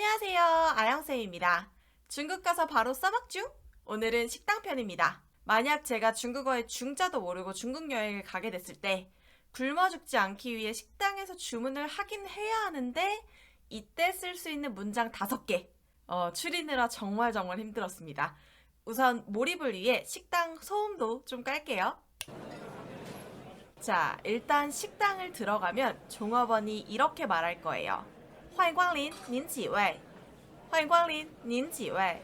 안녕하세요. 아영쌤입니다. 중국 가서 바로 써먹죠? 오늘은 식당 편입니다. 만약 제가 중국어의 중자도 모르고 중국 여행을 가게 됐을 때 굶어 죽지 않기 위해 식당에서 주문을 하긴 해야 하는데 이때 쓸 수 있는 문장 다섯 개 어, 추리느라 정말 정말 힘들었습니다. 우선 몰입을 위해 식당 소음도 좀 깔게요. 자, 일단 식당을 들어가면 종업원이 이렇게 말할 거예요. 欢迎光临,您几位?欢迎光临,您几位?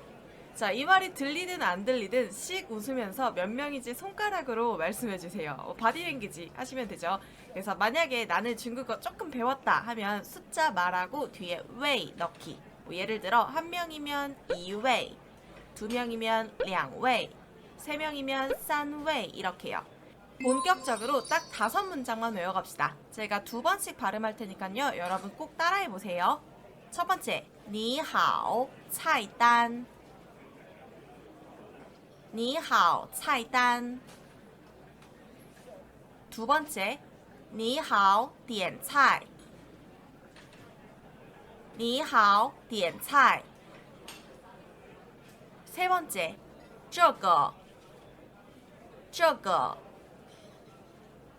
자, 이 말이 들리든 안 들리든 씩 웃으면서 몇 명인지 손가락으로 말씀해 주세요. 어, 바디랭귀지 하시면 되죠. 그래서 만약에 나는 중국어 조금 배웠다 하면 숫자 말하고 뒤에 웨이 넣기. 뭐 예를 들어 한 명이면 2웨이, 두 명이면 2웨이, 세 명이면 3웨이 이렇게요. 본격적으로 딱 다섯 문장만 외워갑시다. 제가 두 번씩 발음할 테니까요. 여러분 꼭 따라해 보세요. 첫 번째, 니하오 차이단. 니하오 차이단. 두 번째, 니하오 디엔차이. 니하오 디엔차이. 세 번째, 저거. 저거.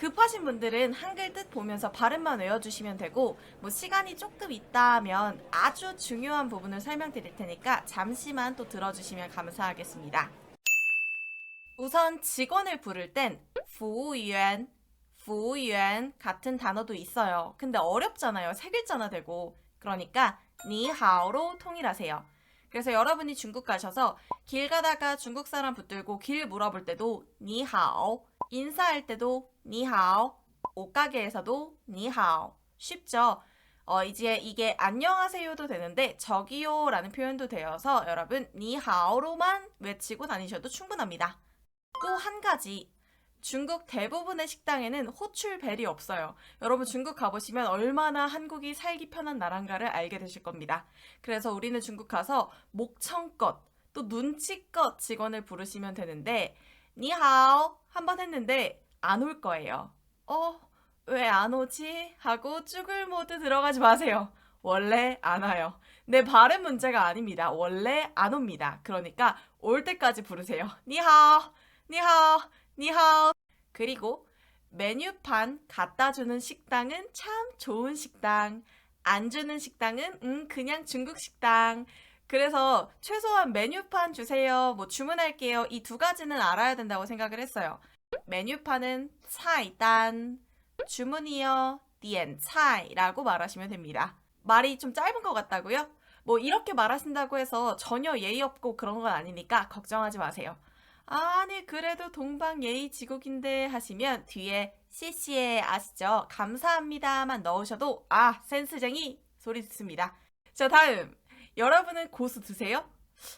끝! 급하신 분들은 한글 뜻 보면서 발음만 외워주시면 되고 뭐 시간이 조금 있다 하면 아주 중요한 부분을 설명드릴 테니까 잠시만 또 들어주시면 감사하겠습니다. 우선 직원을 부를 땐 부우유엔, 부우유엔 같은 단어도 있어요. 근데 어렵잖아요. 세 글자나 되고. 그러니까 니하오로 통일하세요. 그래서 여러분이 중국 가셔서 길 가다가 중국 사람 붙들고 길 물어볼 때도 니하오, 인사할 때도 니하오, 옷가게에서도 니하오. 쉽죠? 어, 이제 이게 안녕하세요도 되는데 저기요 라는 표현도 되어서 여러분 니하오로만 외치고 다니셔도 충분합니다. 또 한 가지. 중국 대부분의 식당에는 호출벨이 없어요. 여러분 중국 가보시면 얼마나 한국이 살기 편한 나라인가를 알게 되실 겁니다. 그래서 우리는 중국 가서 목청껏 또 눈치껏 직원을 부르시면 되는데 니하오 한번 했는데 안 올 거예요. 어, 왜 안 오지? 하고 쭈글 모드 들어가지 마세요. 원래 안 와요. 내 발음 문제가 아닙니다. 원래 안 옵니다. 그러니까 올 때까지 부르세요. 니하오, 니하오, 니하오. 그리고 메뉴판 갖다 주는 식당은 참 좋은 식당. 안 주는 식당은 음 그냥 중국 식당. 그래서 최소한 메뉴판 주세요, 뭐 주문할게요 이 두 가지는 알아야 된다고 생각을 했어요. 메뉴판은 차이단, 주문이요, 디엔 차이라고 말하시면 됩니다. 말이 좀 짧은 것 같다고요? 뭐 이렇게 말하신다고 해서 전혀 예의 없고 그런 건 아니니까 걱정하지 마세요. 아니 그래도 동방 예의 지국인데 하시면 뒤에 CC에 아시죠? 감사합니다만 넣으셔도 아 센스쟁이 소리 듣습니다. 자 다음 여러분은 고수 드세요?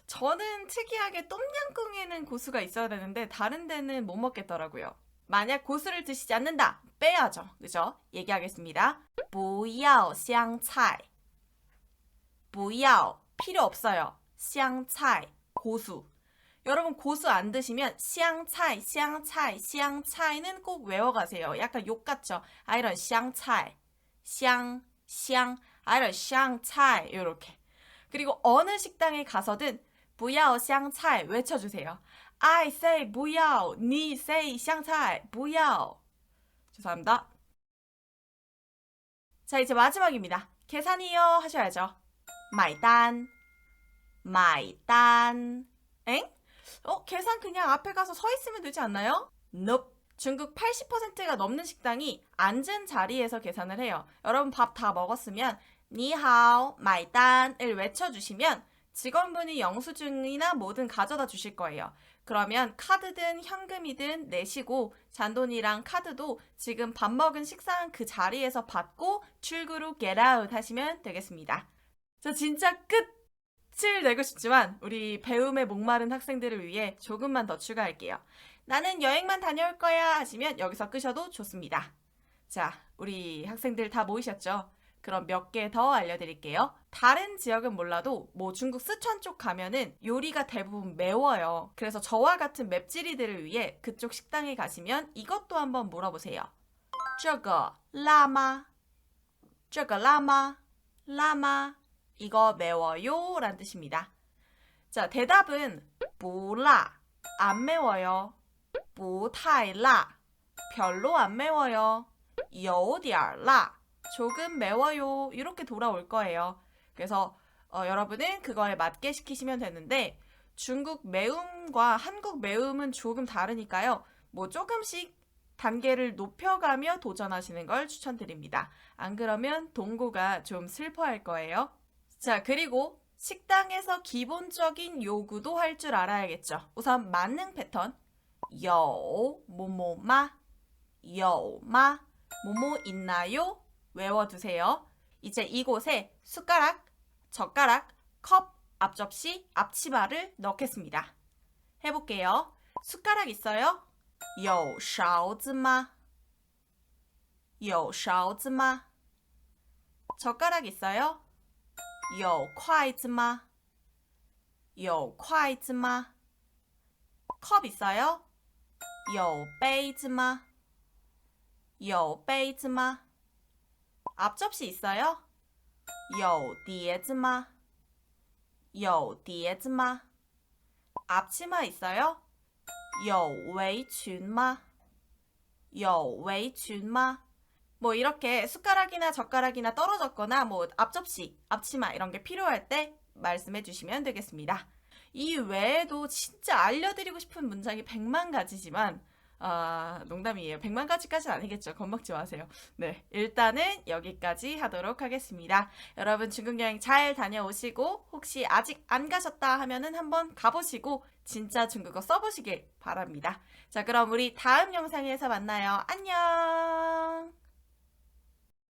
저는 특이하게 똠양꿍에는 고수가 있어야 되는데 다른 데는 못 먹겠더라고요. 만약 고수를 드시지 않는다 빼야죠. 그죠? 얘기하겠습니다. 不要香菜不要 필요 없어요. 香菜 고수 여러분 고수 안 드시면 香菜香菜香菜는 꼭 외워가세요. 약간 욕 같죠? 아 이런 香菜香香 아 이런 香菜요렇게 그리고 어느 식당에 가서든 부야오 샹차이 외쳐주세요. I say 부야오, 니 say 샹차이 부야오. 죄송합니다. 자 이제 마지막입니다. 계산이요 하셔야죠. 말단, 말단. 엥? 어 계산 그냥 앞에 가서 서 있으면 되지 않나요? Nope. 중국 80%가 넘는 식당이 앉은 자리에서 계산을 해요. 여러분 밥 다 먹었으면 니하오, 마이단을 외쳐주시면 직원분이 영수증이나 뭐든 가져다 주실 거예요. 그러면 카드든 현금이든 내시고 잔돈이랑 카드도 지금 밥 먹은 식사한 그 자리에서 받고 출구로 get out 하시면 되겠습니다. 자, 진짜 끝! 끝을 내고 싶지만 우리 배움에 목마른 학생들을 위해 조금만 더 추가할게요. 나는 여행만 다녀올 거야 하시면 여기서 끄셔도 좋습니다. 자, 우리 학생들 다 모이셨죠? 그럼 몇 개 더 알려드릴게요. 다른 지역은 몰라도 뭐 중국 스촨 쪽 가면은 요리가 대부분 매워요. 그래서 저와 같은 맵찔이들을 위해 그쪽 식당에 가시면 이것도 한번 물어보세요. 这个辣吗?这个辣吗?辣吗? 이거 매워요? 라는 뜻입니다. 자, 대답은 不辣, 안 매워요. 不太辣, 별로 안 매워요. 有点辣, 조금 매워요. 이렇게 돌아올 거예요. 그래서 어, 여러분은 그거에 맞게 시키시면 되는데 중국 매움과 한국 매움은 조금 다르니까요. 뭐 조금씩 단계를 높여가며 도전하시는 걸 추천드립니다. 안 그러면 동고가 좀 슬퍼할 거예요. 자, 그리고 식당에서 기본적인 요구도 할 줄 알아야겠죠. 우선 만능 패턴. 有 뭐뭐마 有마 뭐뭐 있나요? 외워두세요. 이제 이곳에 숟가락, 젓가락, 컵, 앞접시, 앞치마를 넣겠습니다. 해볼게요. 숟가락 있어요? 有勺子吗?有勺子吗? 젓가락 있어요? 有筷子吗?有筷子吗? 컵 있어요? 有杯子吗?有杯子吗? 앞접시 있어요? 有碟子吗?有碟子吗? 앞치마 있어요? 有围裙吗?有围裙吗? 뭐 이렇게 숟가락이나 젓가락이나 떨어졌거나 뭐 앞접시, 앞치마 이런 게 필요할 때 말씀해 주시면 되겠습니다. 이 외에도 진짜 알려드리고 싶은 문장이 100만 가지지만 아, 농담이에요. 100만 가지까지는 아니겠죠. 겁먹지 마세요. 네. 일단은 여기까지 하도록 하겠습니다. 여러분 중국 여행 잘 다녀오시고 혹시 아직 안 가셨다 하면은 한번 가보시고 진짜 중국어 써보시길 바랍니다. 자, 그럼 우리 다음 영상에서 만나요. 안녕!